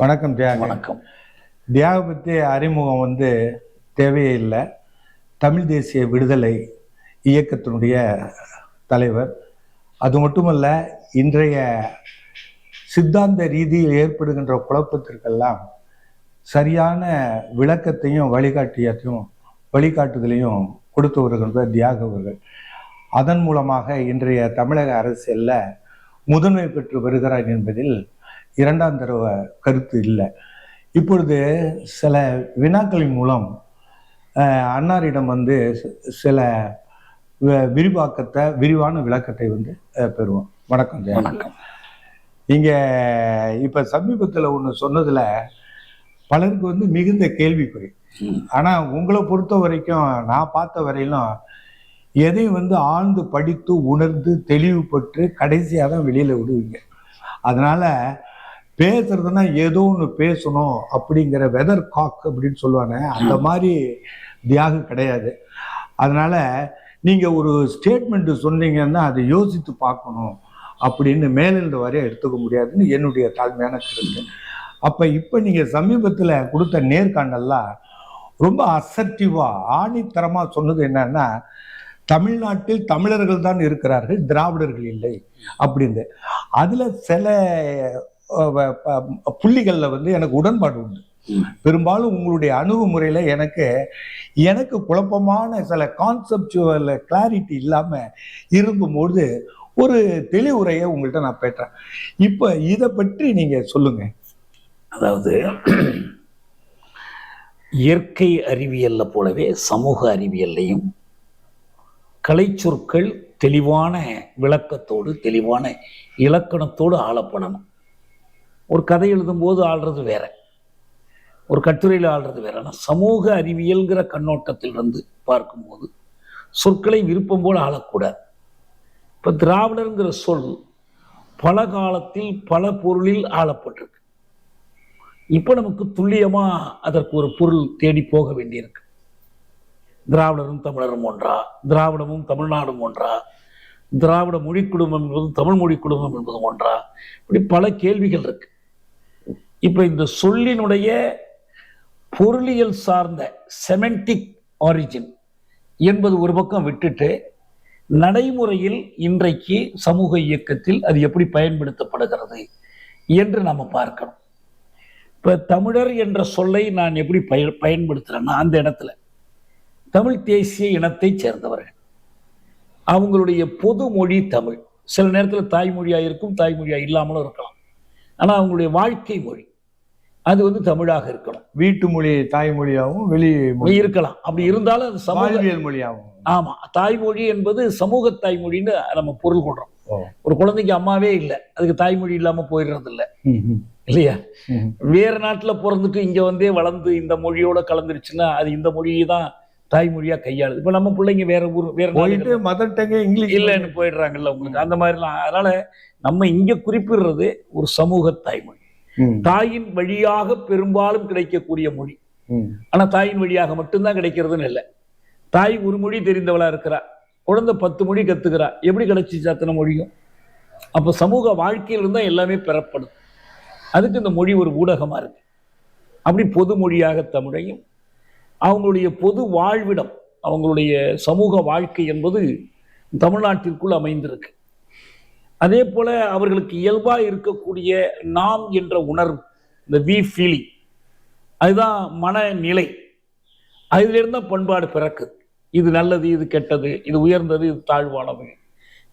வணக்கம் தியாக. வணக்கம். தியாக பற்றி அறிமுகம் வந்து தேவையே இல்லை. தமிழ் தேசிய விடுதலை இயக்கத்தினுடைய தலைவர். அது மட்டுமல்ல இன்றைய சித்தாந்த ரீதியில் ஏற்படுகின்ற குழப்பத்திற்கெல்லாம் சரியான விளக்கத்தையும் வழிகாட்டியத்தையும் வழிகாட்டுதலையும் கொடுத்து வருகின்ற தியாக அவர்கள். அதன் மூலமாக இன்றைய தமிழக அரசியல்ல முதன்மை பெற்று வருகிறார் என்பதில் இரண்டாம் தரவ கருத்து இல்லை. இப்பொழுது சில வினாக்களின் மூலம் அன்னாரிடம் வந்து சில விரிவாக்கத்தை விரிவான விளக்கத்தை வந்து பெறுவோம். வணக்கம் ஜெயா. வணக்கம். இங்க இப்ப சமீபத்துல ஒண்ணு சொன்னதுல பலருக்கு வந்து மிகுந்த கேள்விக்குறி. ம். ஆனா உங்களை பொறுத்த வரைக்கும் நான் பார்த்த வரையிலும் எதையும் வந்து ஆழ்ந்து படித்து உணர்ந்து தெளிவுபட்டு கடைசியாக தான் வெளியில விடுவீங்க. அதனால பேசுறதுன்னா ஏதோ ஒன்று பேசணும் அப்படிங்கிற வெதர் காக் அப்படின்னு சொல்லுவாங்க அந்த மாதிரி தியாகம் கிடையாது. அதனால நீங்க ஒரு ஸ்டேட்மெண்ட் சொன்னீங்கன்னா அதை யோசித்து பார்க்கணும் அப்படின்னு மேலிருந்து வரைய எடுத்துக்க முடியாதுன்னு என்னுடைய தாழ்மையான கருத்து. அப்ப இப்ப நீங்க சமீபத்துல கொடுத்த நேர்காணல்லாம் ரொம்ப அசர்டிவா ஆணித்தரமா சொன்னது என்னன்னா தமிழ்நாட்டில் தமிழர்கள் தான் இருக்கிறார்கள் திராவிடர்கள் இல்லை அப்படின்னு அதுல சில புள்ளிகள்ல வந்து எனக்கு உடன்பாடு உண்டு. பெரும்பாலும் உங்களுடைய அணுகுமுறையில எனக்கு எனக்கு குழப்பமான சில கான்செப்டுவல் கிளாரிட்டி இல்லாம இருக்கும்போது ஒரு தெளிவுரையை உங்கள்கிட்ட நான் பெற்றேன் இப்ப இதை பற்றி நீங்க சொல்லுங்க. அதாவது இயற்கை அறிவியல்ல போலவே சமூக அறிவியல்லையும் கலைச்சொற்கள் தெளிவான விளக்கத்தோடு தெளிவான இலக்கணத்தோடு ஆளப்படணும் ஒரு கதை எழுதும்போது ஆள்றது வேற. ஒரு கட்டுரையில் ஆள்றது வேற. ஆனால் சமூக அறிவியல்ங்கிற கண்ணோட்டத்திலிருந்து பார்க்கும்போது சொற்களை விருப்பம் போல் ஆளக்கூடாது. இப்போ திராவிடருங்கிற சொல் பல காலத்தில் பல பொருளில் ஆளப்பட்டிருக்கு. இப்போ நமக்கு துல்லியமாக அதற்கு ஒரு பொருள் தேடி போக வேண்டியிருக்கு. திராவிடரும் தமிழரும் ஒன்றா? திராவிடமும் தமிழ்நாடும் ஒன்றா? திராவிட மொழி குடும்பம் என்பதும் தமிழ் மொழி குடும்பம் என்பதும் ஒன்றா? இப்படி பல கேள்விகள் இருக்குது இப்போ இந்த சொல்லினுடைய பொருளியல் சார்ந்த செமெண்டிக் ஆரிஜின் என்பது ஒரு பக்கம் விட்டுட்டு நடைமுறையில் இன்றைக்கு சமூக இயக்கத்தில் அது எப்படி பயன்படுத்தப்படுகிறது என்று நம்ம பார்க்கணும். இப்போ தமிழர் என்ற சொல்லை நான் எப்படி பய பயன்படுத்துகிறேன்னா அந்த இடத்துல தமிழ் தேசிய இனத்தைச் சேர்ந்தவர்கள். அவங்களுடைய பொது மொழி தமிழ். சில நேரத்தில் தாய்மொழியாக இருக்கும் தாய்மொழியாக இல்லாமலும் இருக்கலாம். ஆனா அவங்களுடைய வாழ்க்கை மொழி. அது வந்து தமிழாக இருக்கணும். வீட்டு மொழி தாய்மொழியாகவும் வெளி மொழி. இருக்கலாம். அப்படி இருந்தாலும் அது சமூக வாழ்வியல் மொழியாகவும். ஆமா. தாய்மொழி என்பது சமூக தாய்மொழின்னு நம்ம பொருள் கொள்றோம். ஒரு குழந்தைக்கு அம்மாவே இல்லை. அதுக்கு தாய்மொழி இல்லாம போயிடுறது இல்லை இல்லையா. வேற நாட்டுல பிறந்துட்டு இங்க வந்தே வளர்ந்து இந்த மொழியோட கலந்துருச்சுன்னா அது இந்த மொழியை தான் தாய்மொழியா கையாளுது. இப்ப நம்ம பிள்ளைங்க வேற ஊர் வேற போயிட்டு மதர் டங்க இங்கிலீஷ் இல்லைன்னு போயிடுறாங்கல்ல உங்களுக்கு? அந்த மாதிரிலாம். அதனால நம்ம இங்க குறிப்பிடுறது ஒரு சமூக தாய்மொழி. தாயின் வழியாக பெரும்பாலும் கிடைக்கக்கூடிய மொழி. ம், ஆனா தாயின் வழியாக மட்டும்தான் கிடைக்கிறதுன்னு இல்லை. தாய் ஒரு மொழி தெரிந்தவளா இருக்கிறா. குழந்தை பத்து மொழி கத்துக்கிறா. எப்படி கிடைச்சிச்சு அத்தனை மொழியும்? அப்ப சமூக வாழ்க்கையில் இருந்தா எல்லாமே பெறப்படும். அதுக்கு இந்த மொழி ஒரு ஊடகமா இருக்கு. அப்படி பொது மொழியாக தமிழையும் அவங்களுடைய பொது வாழ்விடம் அவங்களுடைய சமூக வாழ்க்கை என்பது தமிழ்நாட்டிற்குள் அமைந்திருக்கு. அதே போல அவர்களுக்கு இயல்பாக இருக்கக்கூடிய நாம் என்ற உணர்வு இந்த வி ஃபீலிங் அதுதான் மனநிலை. அதிலிருந்து பண்பாடு பிறக்குது இது நல்லது இது கெட்டது இது உயர்ந்தது இது தாழ்வானது.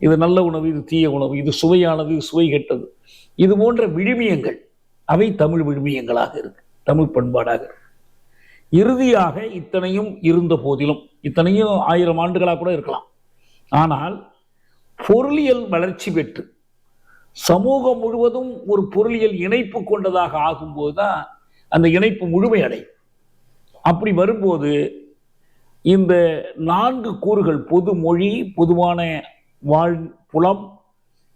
இது நல்ல உணவு இது தீய உணவு இது சுவையானது இது சுவை கெட்டது. இது போன்ற விழுமியங்கள் அவை தமிழ் விழுமியங்களாக இருக்கு தமிழ் பண்பாடாக இருக்கு. இறுதியாக இத்தனையும் இருந்த போதிலும் இத்தனையும் ஆயிரம் ஆண்டுகளாக கூட இருக்கலாம். ஆனால் பொருளியல் வளர்ச்சி பெற்று சமூகம் முழுவதும் ஒரு பொருளியல் இணைப்பு கொண்டதாக ஆகும்போது தான் அந்த இணைப்பு முழுமையடையும். அப்படி வரும்போது இந்த நான்கு கூறுகள் பொது மொழி பொதுவான வாழ் புலம்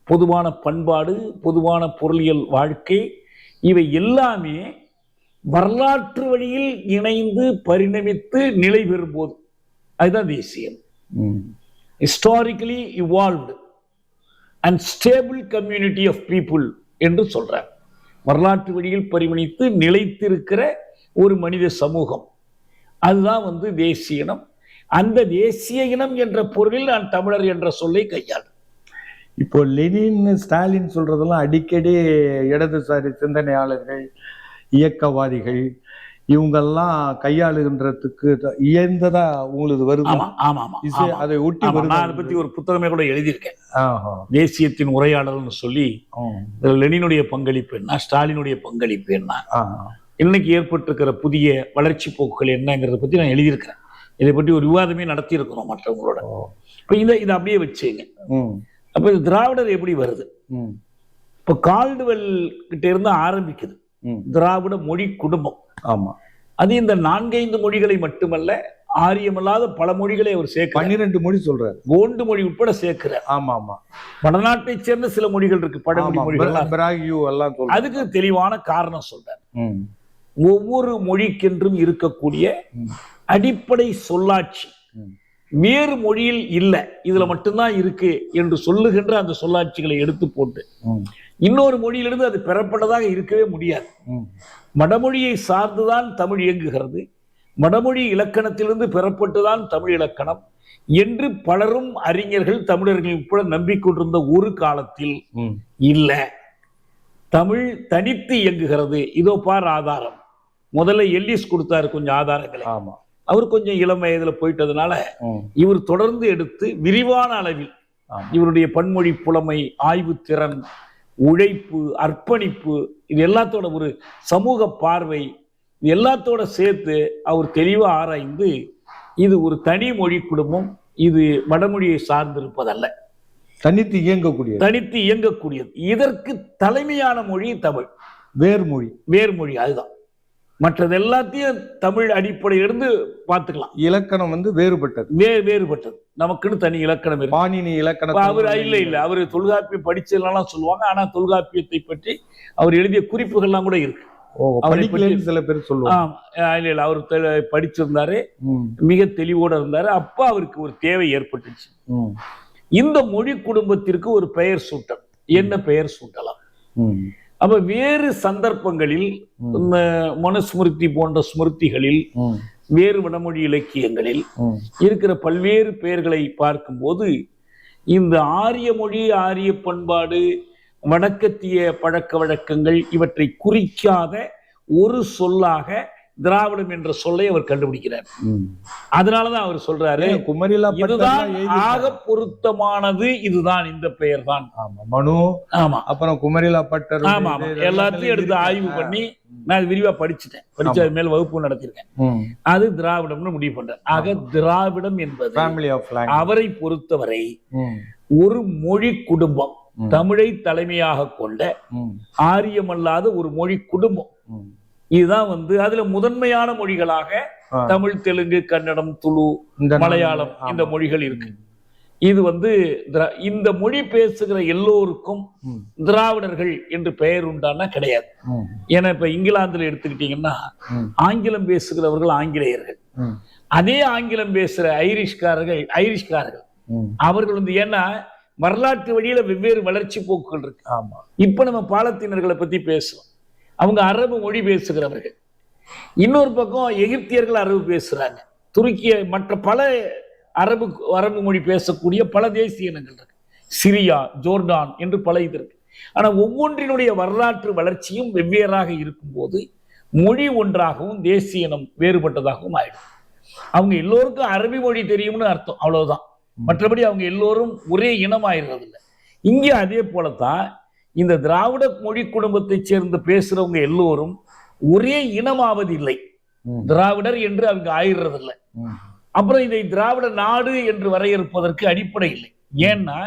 பொதுவான பண்பாடு பொதுவான பொருளியல் வாழ்க்கை இவை எல்லாமே வரலாற்று வழியில் இணைந்து பரிணமித்து நிலை பெறும்போது அதுதான் தேசியம். Historically evolved and stable community of people என்று சொல்றார். வரலாற்று வழியில் பரிமணித்து நிலைத்திருக்கிற ஒரு மனித சமூகம். அதுதான் வந்து தேசிய இனம். அந்த தேசிய இனம் என்ற பொருளில் நான் தமிழர் என்ற சொல்லை கையாள் இப்போ லெனின் ஸ்டாலின் சொல்றதெல்லாம் அடிக்கடி இடதுசாரி சிந்தனையாளர்கள் இயக்கவாதிகள் இவங்கெல்லாம் கையாளுகின்றதுக்கு இயந்ததா உங்களுக்கு வருது ஆமா. அதை ஒட்டி நான் அதை பத்தி ஒரு புத்தகமே கூட எழுதியிருக்கேன். தேசியத்தின் உரையாடல்னு சொல்லி லெனினுடைய பங்களிப்பு என்ன ஸ்டாலினுடைய பங்களிப்பு என்ன. இன்னைக்கு ஏற்பட்டிருக்கிற புதிய வளர்ச்சி போக்குகள் என்னங்கிறத பத்தி நான் எழுதியிருக்கிறேன் இதை பற்றி ஒரு விவாதமே நடத்தியிருக்கிறோம் மற்றவங்களோட. இப்ப இதை இதை அப்படியே வச்சுங்க. அப்ப இது திராவிடர் எப்படி வருது. இப்ப கால்டுவெல் கிட்ட இருந்து ஆரம்பிக்குது. திராவிட மொழி குடும்பம். ஆமா. அது இந்த நான்கைந்து மொழிகளை மட்டுமல்ல ஆரியமல்லாத பல மொழிகளை அவர் சேர்க்கிறார். பன்னிரெண்டு மொழி சொல்றாரு. கோண்டு மொழி உட்பட சேர்க்கிறார். ஆமா ஆமா வடநாட்டை சேர்ந்த சில மொழிகள் இருக்கு பழமொழி மொழிகள் அதுக்கு தெளிவான காரணம் சொல்றார். ஒவ்வொரு மொழிக்கென்றும் இருக்கக்கூடிய. அடிப்படை சொல்லாட்சி. வேறு மொழியில் இல்ல இதுல மட்டும்தான் இருக்கு என்று சொல்லுகின்ற அந்த சொல்லாட்சிகளை எடுத்து போட்டு. இன்னொரு மொழியிலிருந்து அது பெறப்பட்டதாக இருக்கவே முடியாது ம். வடமொழியை சார்ந்துதான் தமிழ் இயங்குகிறது வடமொழி இலக்கணத்திலிருந்து பெறப்பட்டுதான் தமிழ் இலக்கணம் என்று பலரும் அறிஞர்கள் தமிழர்கள் உட்பட நம்பிக்கொண்டிருந்த ஒரு காலத்தில். இல்ல தமிழ் தனித்து இயங்குகிறது இதோ பார் ஆதாரம் முதல்ல எல்லிஸ் கொடுத்தாரு கொஞ்சம் ஆதாரங்களை ஆமா அவர் கொஞ்சம் இளம் வயதுல போயிட்டதுனால. இவர் தொடர்ந்து எடுத்து விரிவான அளவில். இவருடைய பன்மொழி புலமை ஆய்வு திறன் உழைப்பு அர்ப்பணிப்பு இது எல்லாத்தோட ஒரு சமூக பார்வை இது எல்லாத்தோட சேர்த்து அவர் தெளிவா ஆராய்ந்து இது ஒரு தனி மொழி குடும்பம் இது வடமொழியை சார்ந்திருப்பதல்ல. தனித்து இயங்கக்கூடிய தனித்து இயங்கக்கூடியது. இதற்கு தலைமையான மொழி தமிழ். வேர்மொழி. வேர்மொழி அதுதான். மற்றது எல்லாத்தையும் தமிழ் அடிப்படையிலிருந்து பார்த்துக்கலாம். இலக்கணம் வந்து வேறுபட்டது. வே வேறுபட்டது. நமக்குன்னு தனி இலக்கணம் இருக்கு. பாணினி இலக்கணம் அவர் இல்ல இல்ல. அவர் தொல்காப்பியம் படிச்சதெல்லாம் சொல்லுவாங்க. ஆனா தொல்காப்பியத்தை பற்றி அவர் எழுதிய குறிப்புகள்லாம் கூட இருக்கு. சில பேர் சொல்லுவாங்க. இல்ல அவர் படிச்சிருந்தாரு. மிக தெளிவோட இருந்தாரு. அப்ப அவருக்கு ஒரு தேவை ஏற்பட்டுச்சு. இந்த மொழி குடும்பத்திற்கு ஒரு பெயர் சூட்டல். என்ன பெயர் சூட்டலாம். அப்ப வேறு சந்தர்ப்பங்களில் மனுஸ்மிருதி போன்ற ஸ்மிருதிகளில். வேறு வடமொழி இலக்கியங்களில். இருக்கிற பல்வேறு பெயர்களை பார்க்கும்போது இந்த ஆரிய மொழி ஆரிய பண்பாடு வடக்கத்திய பழக்க வழக்கங்கள் இவற்றை குறிக்காத ஒரு சொல்லாக திராவிடம் என்ற சொல்லை அவர் கண்டுபிடிக்கிறார். அதனாலதான் அவர் சொல்றாரு குமரிலா இதுதான் ஆக பொருத்தமானது இதுதான் இந்த பெயர் தான் ஆமா மனு ஆமா. அப்புறம் குமரிலா பட்டர் ஆமா ஆமா. எல்லாத்தையும் எடுத்து ஆய்வு பண்ணி நான் அது விரிவா படிச்சுட்டேன். படிச்சு அது மேல வகுப்பு நடத்திருக்கேன் அது திராவிடம்னு முடிவு பண்றேன் ஆக திராவிடம் என்பது அவரை பொறுத்தவரை ஒரு மொழி குடும்பம். தமிழை தலைமையாக கொண்ட ஆரியமல்லாத ஒரு மொழி குடும்பம் இதுதான் வந்து அதுல முதன்மையான மொழிகளாக. தமிழ் தெலுங்கு கன்னடம் துளு மலையாளம் இந்த மொழிகள் இருக்கு. இது வந்து இந்த மொழி பேசுகிற எல்லோருக்கும். திராவிடர்கள் என்று பெயர் உண்டானா கிடையாது. ஏன்னா இப்ப இங்கிலாந்துல எடுத்துக்கிட்டீங்கன்னா ஆங்கிலம் பேசுகிறவர்கள் ஆங்கிலேயர்கள். அதே ஆங்கிலம் பேசுற ஐரிஷ்காரர்கள் ஐரிஷ்காரர்கள். அவர்கள் வந்து ஏன்னா வரலாற்று வழியில வெவ்வேறு வளர்ச்சி போக்குகள் இருக்கு. ஆமா. இப்ப நம்ம பாலத்தீனர்களை பத்தி பேசுறோம். அவங்க அரபு மொழி பேசுகிறவர்கள். இன்னொரு பக்கம் எகிப்தியர்கள் அரபு பேசுகிறாங்க துருக்கிய மற்ற பல அரபு அரபு மொழி பேசக்கூடிய பல தேசிய இனங்கள் இருக்கு. சிரியா ஜோர்டான் என்று பல இது இருக்கு. ஆனால் ஒவ்வொன்றினுடைய வரலாற்று வளர்ச்சியும் வெவ்வேறாக இருக்கும்போது மொழி ஒன்றாகவும் தேசிய இனம் வேறுபட்டதாகவும் ஆயிடும். அவங்க எல்லோருக்கும் அரபி மொழி தெரியும்னு அர்த்தம். அவ்வளவுதான். மற்றபடி அவங்க எல்லோரும் ஒரே இனம் இல்லை இங்கே அதே போலத்தான் இந்த திராவிட மொழி குடும்பத்தைச் சேர்ந்து பேசுறவங்க எல்லோரும் ஒரே இனமாவது இல்லை ம். திராவிடர் என்று அவங்க ஆயிடுறதில்லை. அப்புறம் இதை திராவிட நாடு என்று வரையறுப்பதற்கு அடிப்படை இல்லை ஏன்னா.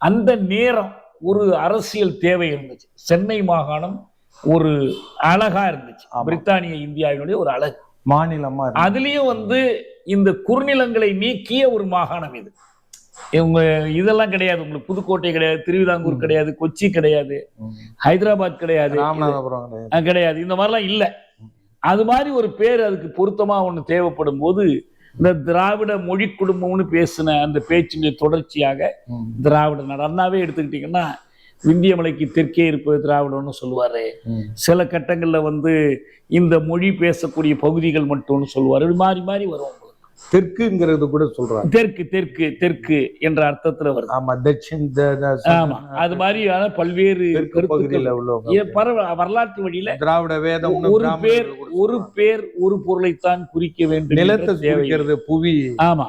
அந்த நேரம் ஒரு அரசியல் தேவை இருந்துச்சு சென்னை மாகாணம் ஒரு அழகா இருந்துச்சு. பிரித்தானிய இந்தியாவினுடைய ஒரு அழகு மாநிலமா. அதுலயும் வந்து இந்த குறுநிலங்களை நீக்கிய ஒரு மாகாணம் இது இவங்க இதெல்லாம் கிடையாது உங்களுக்கு புதுக்கோட்டை கிடையாது திருவிதாங்கூர் கிடையாது கொச்சி கிடையாது. ஹைதராபாத் கிடையாது ராமநாதபுரம் கிடையாது. இந்த மாதிரிலாம் இல்ல அது மாதிரி ஒரு பேர் அதுக்கு பொருத்தமா ஒண்ணு தேவைப்படும் போது இந்த திராவிட மொழி குடும்பம்னு பேசின அந்த பேச்சின் தொடர்ச்சியாக. திராவிட நாடு அண்ணாவே எடுத்துக்கிட்டீங்கன்னா விந்திய மலைக்கு தெற்கே இருப்பது திராவிடம்னு சொல்லுவாரு. சில கட்டங்கள்ல வந்து இந்த மொழி பேசக்கூடிய பகுதிகள் மட்டும்னு சொல்லுவாரு மாறி மாறி வரும். தெற்குங்கிறது கூட சொல்றாங்க. தெற்கு தெற்கு தெற்கு என்ற அர்த்தத்துல வருது. ஆமா தட்சின் த- த- ஆமா அது மாதிரியான பல்வேறு பகுதியில ஏ, பரவ வரலாற்று வழியில திராவிட வேதம் ஒரு பேர் ஒரு பேர் ஒரு பொருளைத்தான் குறிக்க வேண்டும் நிலத்தை என்ற தேவை குறிக்கிறது புவி. ஆமா.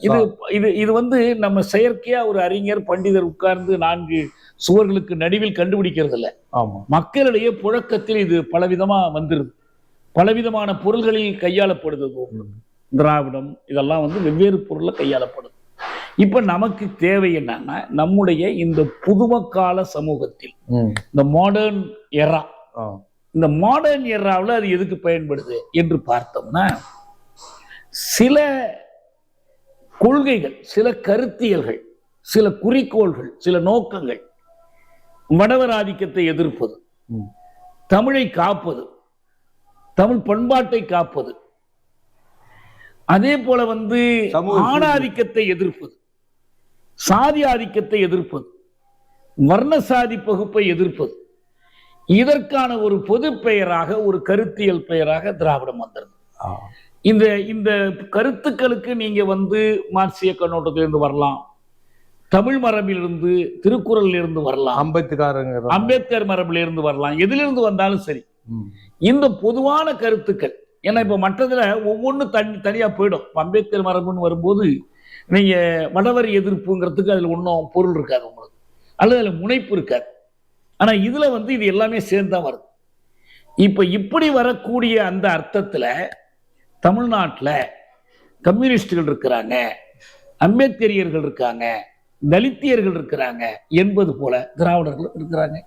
இது இது இது வந்து நம்ம செயற்கையா ஒரு அறிஞர் பண்டிதர் உட்கார்ந்து நான்கு சுவர்களுக்கு நடுவில் கண்டுபிடிக்கிறது இல்ல. ஆமா. மக்களிடையே புழக்கத்தில் இது பலவிதமா வந்துருது. பலவிதமான பொருள்களில் கையாளப்படுது. திராவிடம் இதெல்லாம் வந்து வெவ்வேறு பொருள்ல கையாளப்படுது இப்ப நமக்கு தேவை என்னன்னா நம்முடைய இந்த புதுமக்கால சமூகத்தில். இந்த மாடர்ன் எரா. இந்த மாடர்ன் எராவில் அது எதுக்கு பயன்படுது என்று பார்த்தோம்னா சில கொள்கைகள் சில கருத்தியல்கள் சில குறிக்கோள்கள் சில நோக்கங்கள் வடவர் ஆதிக்கத்தை எதிர்ப்பது. தமிழை காப்பது தமிழ் பண்பாட்டை காப்பது அதே போல வந்து ஆணாதிக்கத்தை எதிர்ப்பது சாதி ஆதிக்கத்தை எதிர்ப்பது வர்ண சாதி பகுப்பை எதிர்ப்பது இதற்கான ஒரு பொது பெயராக ஒரு கருத்தியல் பெயராக திராவிடம் வந்தது ஆ. இந்த இந்த கருத்துக்களுக்கு நீங்க வந்து மார்க்சிய கண்ணோட்டத்திலிருந்து வரலாம் தமிழ் மரபிலிருந்து திருக்குறளில் இருந்து வரலாம் அம்பேத்கர் மரபில் இருந்து வரலாம் எதிலிருந்து வந்தாலும் சரி. இந்த பொதுவான கருத்துக்கள் ஏன்னா இப்போ மற்றதில் ஒவ்வொன்றும் தனி தனியாக போயிடும். இப்போ அம்பேத்கர் மரபுன்னு வரும்போது நீங்கள் வடவரி எதிர்ப்புங்கிறதுக்கு அதில் ஒன்றும் பொருள் இருக்காது உங்களுக்கு. அல்லது அதில் முனைப்பு இருக்காது. ஆனால் இதில் வந்து இது எல்லாமே சேர்ந்து தான் வருது. இப்போ இப்படி வரக்கூடிய அந்த அர்த்தத்தில் தமிழ்நாட்டில் கம்யூனிஸ்டுகள் இருக்கிறாங்க அம்பேத்கரியர்கள் இருக்காங்க தலித்தியர்கள் இருக்கிறாங்க என்பது போல திராவிடர்கள் இருக்கிறாங்க.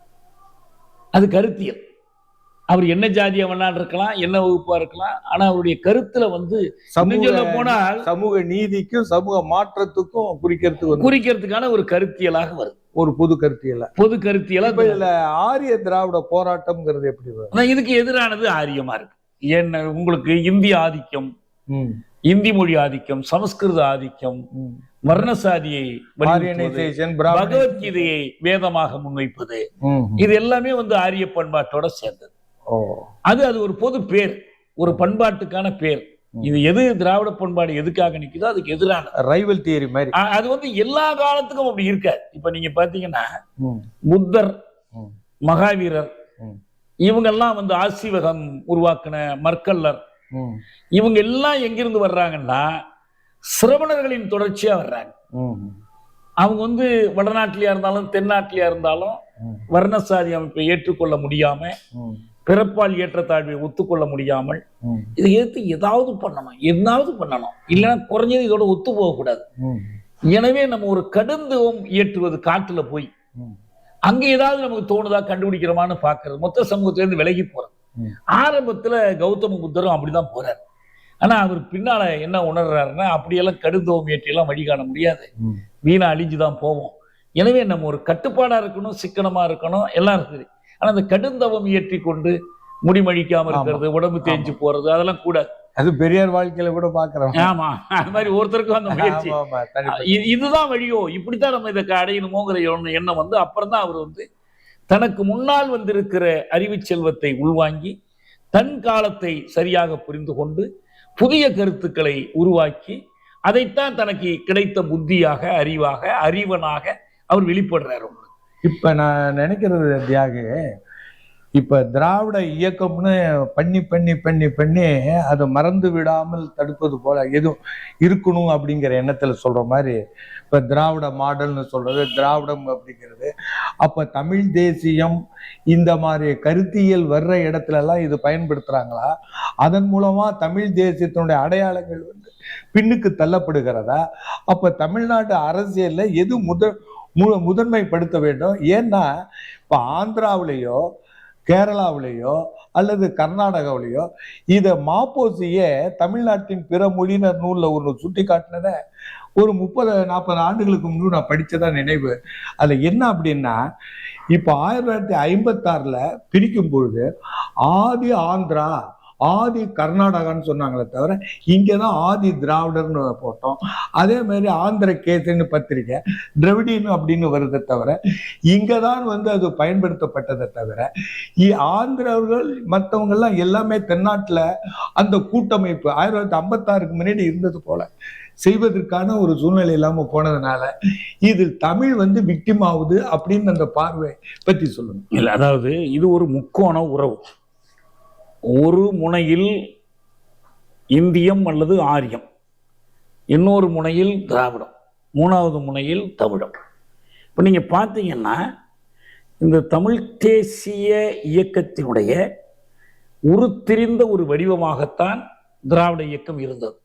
அது கருத்தியல். அவர் என்ன ஜாதியா வேணாலும் இருக்கலாம் என்ன வகுப்பா இருக்கலாம் ஆனா அவருடைய கருத்துல வந்து சொல்ல போனால் சமூக நீதிக்கும் சமூக மாற்றத்துக்கும் குறிக்கிறதுக்கு குறிக்கிறதுக்கான ஒரு கருத்தியலாக வருது. ஒரு புது கருத்தியல? பொது கருத்தியலா இப்ப இதுல ஆரிய திராவிட போராட்டம்ங்கிறது எப்படி வரும் இதுக்கு எதிரானது ஆரியமா இருக்கு. என்ன உங்களுக்கு இந்திய ஆதிக்கம். இந்தி மொழி ஆதிக்கம் சமஸ்கிருத ஆதிக்கம். வர்ணசாதியை பகவத்கீதையை வேதமாக முன்வைப்பது. இது எல்லாமே வந்து ஆரிய பண்பாட்டோட சேர்ந்தது. அது அது ஒரு பொது பேர் ஒரு பண்பாட்டுக்கான பேர் இது எது திராவிட பண்பாடு எதுக்காக நிக்குதோ அதுக்கு எதிரானது ரைவல் தியரி மாதிரி அது வந்து எல்லா காலத்துக்கும் அப்படி இருக்காது இப்ப நீங்க பாத்தீங்கன்னா. புத்தர். மகாவீரர். இவங்கெல்லாம் வந்து ஆசிவகம் உருவாக்கின மற்கல்லர். இவங்க எல்லாம் எங்கிருந்து வர்றாங்கன்னா சிரவணர்களின் தொடர்ச்சியா வர்றாங்க. அவங்க வந்து வடநாட்டிலயா இருந்தாலும் தென்னாட்டிலயா இருந்தாலும். வர்ணசாதி அமைப்பை ஏற்றுக்கொள்ள முடியாம. பிறப்பால் ஏற்றத்தாழ்வை ஒத்துக்கொள்ள முடியாமல். இதை எடுத்து ஏதாவது பண்ணணும் எதாவது பண்ணணும் இல்லைன்னா குறைஞ்சது இதோட ஒத்து போகக்கூடாது. எனவே நம்ம ஒரு கடுந்துவம் இயற்றுவது காட்டுல போய். அங்க ஏதாவது நமக்கு தோணுதா கண்டுபிடிக்கிறோமான்னு பாக்குறது மொத்த சமூகத்துல இருந்து விலகி போறது. ஆரம்பத்துல கௌதம புத்தரும் அப்படிதான் போறாரு ஆனா அவர் பின்னால என்ன உணர்றாருன்னா அப்படியெல்லாம் கடுந்தோம் இயற்றியெல்லாம் வழி காண முடியாது. வீணா அழிஞ்சுதான் போவோம் எனவே நம்ம ஒரு கட்டுப்பாடா இருக்கணும் சிக்கனமா இருக்கணும் எல்லாம் இருக்குது ஆனா அந்த கடுந்தவம் இயற்றி கொண்டு முடிமழிக்காம இருக்கிறது உடம்பு தேஞ்சு போறது அதெல்லாம் கூடாது அது பெரியார் வாழ்க்கையில கூட பாக்குறோம் ஆமா. அது மாதிரி ஒருத்தருக்கும் அந்த முயற்சி. இதுதான் வழியோ. இப்படித்தான் நம்ம இதை அடையணுமோங்கிற எண்ணம் வந்து அப்புறம் தான் அவர் வந்து தனக்கு முன்னால் வந்திருக்கிற அறிவு செல்வத்தை உள்வாங்கி தன் காலத்தை சரியாக புரிந்து கொண்டு புதிய கருத்துக்களை உருவாக்கி அதைத்தான் தனக்கு கிடைத்த புத்தியாக அறிவாக அறிவனாக அவர் வெளிப்படுறாரு. இப்ப நான் நினைக்கிறது தியாகு இப்ப திராவிட இயக்கம்னு பண்ணி பண்ணி பண்ணி பண்ணி அதை மறந்து விடாமல் தடுப்பது போல எதுவும் இருக்கணும் அப்படிங்கிற எண்ணத்துல சொல்ற மாதிரி இப்ப திராவிட மாடல்னு சொல்றது திராவிடம் அப்படிங்கிறது. அப்ப தமிழ் தேசியம் இந்த மாதிரி கருத்தியல் வர்ற இடத்துல எல்லாம் இது பயன்படுத்துறாங்களா? அதன் மூலமா தமிழ் தேசியத்தினுடைய அடையாளங்கள் வந்து பின்னுக்கு தள்ளப்படுகிறதா? அப்ப தமிழ்நாட்டு அரசியல்ல எது முதல் மு- முதன்மைப்படுத்த வேண்டும். ஏன்னா இப்போ ஆந்திராவிலேயோ கேரளாவிலேயோ அல்லது கர்நாடகாவிலேயோ இதை மாப்போசியே தமிழ்நாட்டின் பிற மொழியினர் நூலில் ஒன்று சுட்டி காட்டினத ஒரு முப்பது நாற்பது ஆண்டுகளுக்கு முன்பு நான் படித்ததான் நினைவு. அதில் என்ன அப்படின்னா இப்போ ஆயிரத்தி தொள்ளாயிரத்தி ஐம்பத்தாறில் பிரிக்கும் பொழுது ஆதி ஆந்திரா ஆதி கர்நாடகான்னு சொன்னாங்களே தவிர இங்கே தான் ஆதி திராவிடர்னு போட்டோம். அதே மாதிரி ஆந்திர கேசன்னு பத்திரிக்கை திரவிடின்னு அப்படின்னு வருதை தவிர இங்கே தான் வந்து அது பயன்படுத்தப்பட்டதை தவிர இ- ஆந்திரவர்கள் எல்லாமே தென்னாட்டில் அந்த கூட்டமைப்பு ஆயிரத்தி தொள்ளாயிரத்தி ஐம்பத்தாறுக்கு முன்னாடி இருந்தது போல செய்வதற்கான ஒரு சூழ்நிலை இல்லாமல் போனதுனால இதில் தமிழ் வந்து விக்டிம் ஆகுது அப்படின்னு அந்த பார்வை பற்றி சொல்லணும் இல்லை அதாவது இது ஒரு முக்கோண உறவு. ஒரு முனையில் இந்தியம் அல்லது ஆரியம். இன்னொரு முனையில் திராவிடம். மூணாவது முனையில் தமிழம். இப்போ நீங்கள் பார்த்தீங்கன்னா இந்த தமிழ் தேசிய இயக்கத்தினுடைய உருத்திரிந்த ஒரு வடிவமாகத்தான் திராவிட இயக்கம் இருந்தது.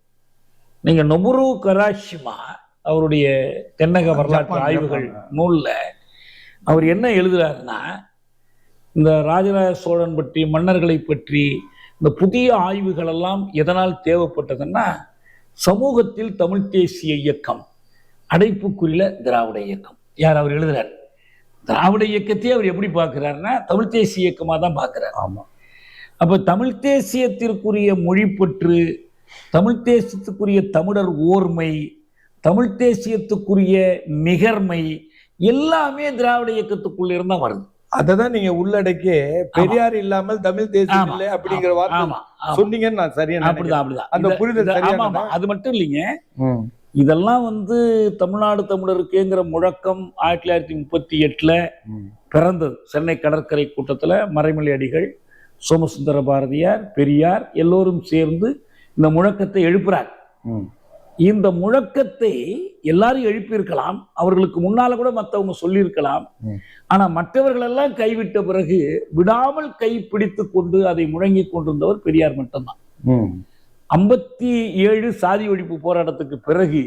நீங்க நொபுரு கராஷிமா அவருடைய தென்னக வரலாற்று ஆய்வுகள். நூல்ல அவர் என்ன எழுதுறாருன்னா இந்த ராஜராஜ சோழன் பற்றி மன்னர்களை பற்றி இந்த புதிய ஆய்வுகள் எல்லாம் எதனால் தேவைப்பட்டதுன்னா சமூகத்தில் தமிழ் தேசிய இயக்கம் அடைப்புக்குறியில திராவிட இயக்கம். யார் அவர் எழுதுறார்? திராவிட இயக்கத்தை அவர் எப்படி பார்க்கிறாருன்னா தமிழ் தேசிய இயக்கமா தான் பார்க்கிறார். ஆமா. அப்ப தமிழ் தேசியத்திற்குரிய மொழிப்பற்று தமிழ் தேசியத்துக்குரிய தமிழர் ஓர்மை தமிழ் தேசியத்துக்குரிய நிகர்மை எல்லாமே திராவிட இயக்கத்துக்குள்ள இருந்தா வருது. அததான் நீங்க உள்ளடக்கி பெரியார் இல்லாமல் தமிழ் தேசியம் இல்லை அப்படிங்கிற வார்த்தை. சொன்னீங்கன்னு நான் சரியா. அப்படிதான் அப்படிதான். அந்த புரிதல். அது மட்டும் இல்லைங்க. இதெல்லாம் வந்து தமிழ்நாடு தமிழருக்குங்கிற முழக்கம் ஆயிரத்தி தொள்ளாயிரத்தி முப்பத்தி எட்டுல பிறந்தது. சென்னை கடற்கரை கூட்டத்துல மறைமலை அடிகள் சோமசுந்தர பாரதியார் பெரியார் எல்லோரும் சேர்ந்து இந்த முழக்கத்தை எழுப்புறாங்க. இந்த முழக்கத்தை எல்லாரும் எழுப்பியிருக்கலாம். அவர்களுக்கு முன்னால கூட மற்றவங்க சொல்லியிருக்கலாம். ஆனா மற்றவர்கள் எல்லாம் கைவிட்ட பிறகு விடாமல் கை பிடித்து கொண்டு அதை முழங்கி கொண்டிருந்தவர் பெரியார் மட்டும்தான். ஐம்பத்தி ஏழு சாதி ஒழிப்பு போராட்டத்துக்கு பிறகு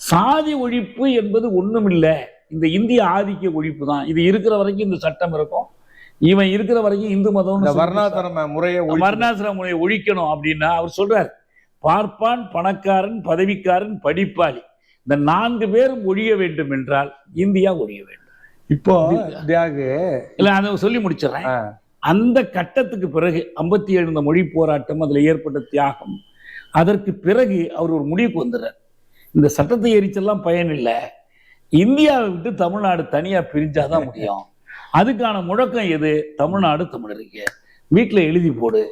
சாதி ஒழிப்பு என்பது ஒண்ணுமில்லை. இந்த இந்திய ஆதிக்க ஒழிப்பு தான். இது இருக்கிற வரைக்கும் இந்த சட்டம் இருக்கும். இவன் இருக்கிற வரைக்கும் இந்து மதம் வர்ணாசிரம முறையை. வர்ணாசிரம முறையை ஒழிக்கணும் அப்படின்னா அவர் சொல்றார். பார்ப்பான் பணக்காரன் பதவிக்காரன் படிப்பாளி. இந்த நான்கு பேரும் ஒழிய வேண்டும் என்றால் இந்தியா ஒழிய வேண்டும். இப்போ தியாகு. இல்ல அதை சொல்லி முடிச்சிடறேன். அந்த கட்டத்துக்கு பிறகு ஐம்பத்தி ஏழு இந்த மொழி போராட்டம் அதுல ஏற்பட்ட தியாகம். அதற்கு பிறகு அவர் ஒரு முடிவுக்கு வந்துடுறார். இந்த சட்டத்தை எரிச்செல்லாம் பயன் இல்லை. இந்தியாவை விட்டு தமிழ்நாடு தனியா பிரிஞ்சாதான் முடியும். அதுக்கான முழக்கம் எது? தமிழ்நாடு தமிழருக்கு. வீட்டுல எழுதி போடு.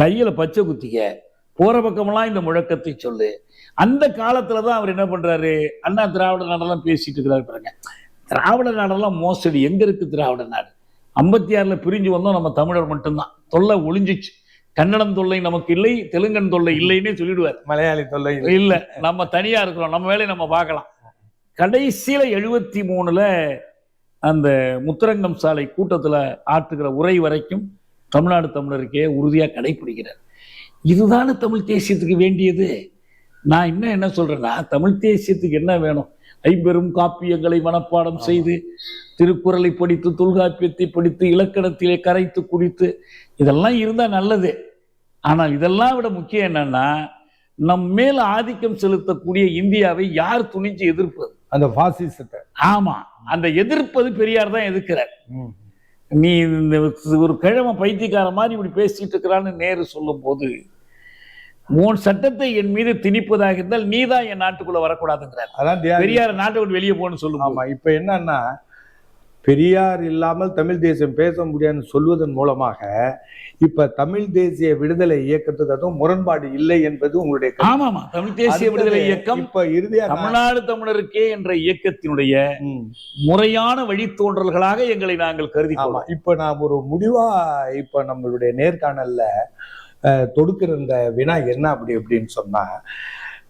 கையில பச்சை குத்திக்க. போற பக்கமெல்லாம் இந்த முழக்கத்தை சொல்லு. அந்த காலத்துல தான் அவர் என்ன பண்றாரு? அண்ணா திராவிட நாடெல்லாம் பேசிட்டு இருக்கிறாரு பாருங்க. திராவிட நாடெல்லாம் மோசடி. எங்க இருக்கு திராவிட நாடு? ஐம்பத்தி ஆறுல பிரிஞ்சு வந்தோம் நம்ம தமிழர் மட்டும்தான். தொல்லை ஒளிஞ்சிச்சு. கன்னடம் தொல்லை நமக்கு இல்லை தெலுங்கன் தொல்லை இல்லைன்னே சொல்லிடுவார். மலையாளி தொல்லை இல்ல. நம்ம தனியா இருக்கிறோம். நம்ம வேலையை நம்ம பார்க்கலாம். கடைசியில எழுபத்தி மூணுல அந்த முத்தரங்கம் சாலை கூட்டத்துல ஆற்றுகிற உரை வரைக்கும் தமிழ்நாடு தமிழருக்கே உறுதியா கடைபிடிக்கிறார். இதுதானே தமிழ் தேசியத்துக்கு வேண்டியது? நான் இன்னும் என்ன சொல்றேன்னா தமிழ் தேசியத்துக்கு என்ன வேணும்? ஐம்பெரும் காப்பியங்களை மனப்பாடம் செய்து திருக்குறளை படித்து தொல்காப்பியத்தை படித்து இலக்கணத்திலே கரைத்து குடித்து இதெல்லாம் இருந்தா நல்லது. ஆனால் இதெல்லாம் விட முக்கியம் என்னன்னா நம் மேல் ஆதிக்கம் செலுத்தக்கூடிய இந்தியாவை யார் துணிஞ்சு எதிர்ப்பது? அந்த பாசிசத்தை. ஆமா. அந்த எதிர்ப்பது பெரியார் தான் எதிர்க்கிறார். நீ இந்த ஒரு கிழமை பைத்தியக்கார மாதிரி இப்படி பேசிட்டு இருக்கிறான்னு நேரு சொல்லும் போது உன் சட்டத்தை என் மீது திணிப்பதாக இருந்தால் நீ தான் என் நாட்டுக்குள்ள வரக்கூடாதுங்கிறார். அதான் பெரியார் நாட்டை விட்டு வெளியே சொல்லும் ஆமா இப்ப என்னன்னா பெரியார் இல்லாமல் தமிழ் தேசியம் பேச முடியாதுன்னு சொல்வதன் மூலமாக இப்ப தமிழ் தேசிய விடுதலை இயக்கத்துக்கு அதுவும் முரண்பாடு இல்லை என்பது உங்களுடைய. ஆமாமா தமிழ் தேசிய விடுதலை இயக்கம் இப்ப இறுதியா தமிழ்நாடு தமிழருக்கே என்ற இயக்கத்தினுடைய. முறையான வழித்தோன்றல்களாக எங்களை நாங்கள் கருதி இப்ப நாம் ஒரு முடிவா இப்ப நம்மளுடைய நேர்காணல்ல தொடுக்கிற இந்த வினா என்ன அப்படி அப்படின்னு சொன்னா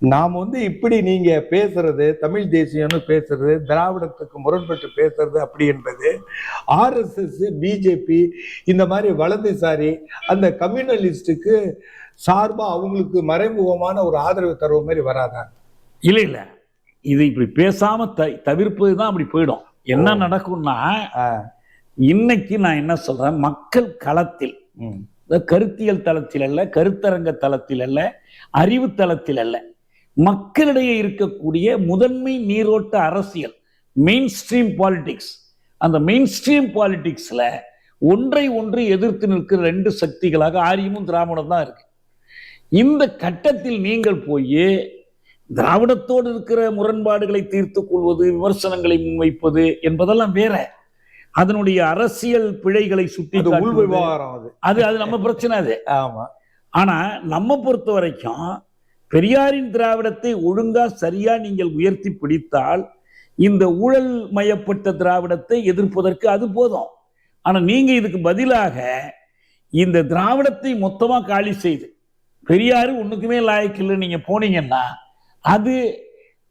நாம் வந்து இப்படி நீங்க பேசுறது தமிழ் தேசியம்னு பேசுறது திராவிடத்துக்கு முரண்பட்டு பேசுறது அப்படி என்பது ஆர்எஸ்எஸ் பிஜேபி இந்த மாதிரி வலதுசாரி அந்த கம்யூனலிஸ்டுக்கு சார்பா அவங்களுக்கு மறைமுகமான ஒரு ஆதரவு தருவ மாதிரி வராதா? இல்ல இல்ல. இது இப்படி பேசாம த தவிர்ப்பது தான் அப்படி போயிடும். என்ன நடக்கும்னா இன்னைக்கு நான் என்ன சொல்றேன் மக்கள் களத்தில் கருத்தியல் தளத்தில் அல்ல கருத்தரங்க தளத்தில் அல்ல அறிவு தளத்தில் அல்ல. மக்களிடையே இருக்கக்கூடிய முதன்மை நீரோட்ட அரசியல் மெயின் ஸ்ட்ரீம் பாலிடிக்ஸ் அந்த மெயின் ஸ்ட்ரீம் பாலிடிக்ஸ்ல ஒன்றை ஒன்று எதிர்த்து நிற்கிற ரெண்டு சக்திகளாக ஆரியமும் திராவிடம் தான் இருக்கு. இந்த கட்டத்தில் நீங்கள் போய் திராவிடத்தோடு இருக்கிற முரண்பாடுகளை தீர்த்துக் கொள்வது விமர்சனங்களை முன்வைப்பது என்பதெல்லாம் வேற. அதனுடைய அரசியல் பிழைகளை சுட்டி உள் விவகாரம் அது. அது அது நம்ம பிரச்சனை அது. ஆமா. ஆனா நம்ம பொறுத்த வரைக்கும் பெரியாரின் திராவிடத்தை ஒழுங்கா சரியா நீங்கள் உயர்த்தி பிடித்தால் இந்த ஊழல் மயப்பட்ட திராவிடத்தை எதிர்ப்பதற்கு அது போதும். ஆனா நீங்க இதுக்கு பதிலாக இந்த திராவிடத்தை மொத்தமா காலி செய்து பெரியாரு ஒண்ணுக்குமே லாயக்கில்லை நீங்க போனீங்கன்னா அது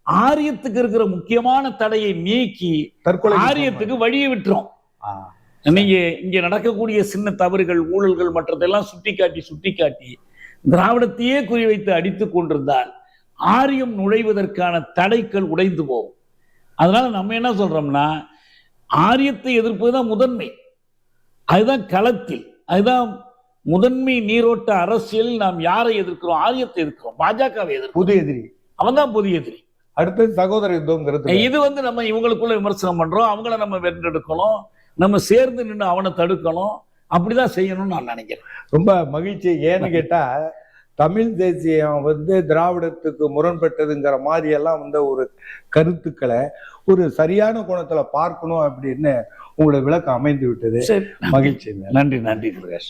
ஆரியத்துக்கு இருக்கிற முக்கியமான தடையை நீக்கி தற்கொலை ஆரியத்துக்கு வழியை விட்டுரும். நீங்க இங்க நடக்கக்கூடிய சின்ன தவறுகள் ஊழல்கள் மற்றதெல்லாம் சுட்டிக்காட்டி சுட்டிக்காட்டி திராவிடத்தையே குறிவைத்து அடித்துக் கொண்டிருந்தால் ஆரியம் நுழைவதற்கான தடைகள் உடைந்து போகும். அதனால நம்ம என்ன சொல்றோம்னா ஆரியத்தை எதிர்ப்பது தான் முதன்மை. அதுதான் களத்தில் அதுதான் முதன்மை நீரோட்ட அரசியலில் நாம் யாரை எதிர்க்கிறோம்? ஆரியத்தை எதிர்க்கிறோம். பாஜகவை எதிர்க்கிறோம். புது எதிரி. அவன் தான் புதிய எதிரி அடுத்தது சகோதர யுத்தம்ங்கிறது இது வந்து நம்ம இவங்களுக்குள்ள விமர்சனம் பண்றோம். அவங்கள நம்ம வென்றெடுக்கணும். நம்ம சேர்ந்து நின்று அவனை தடுக்கணும். அப்படிதான் செய்யணும்னு நான் நினைக்கிறேன். ரொம்ப மகிழ்ச்சி. ஏன்னு கேட்டா தமிழ் தேசியம் வந்து திராவிடத்துக்கு முரண்பட்டதுங்கிற மாதிரி எல்லாம் வந்த ஒரு கருத்துக்களை ஒரு சரியான கோணத்துல பார்க்கணும் அப்படின்னு உங்களோட விளக்கம் அமைந்து விட்டது மகிழ்ச்சி. நன்றி நன்றி பிரகாஷ்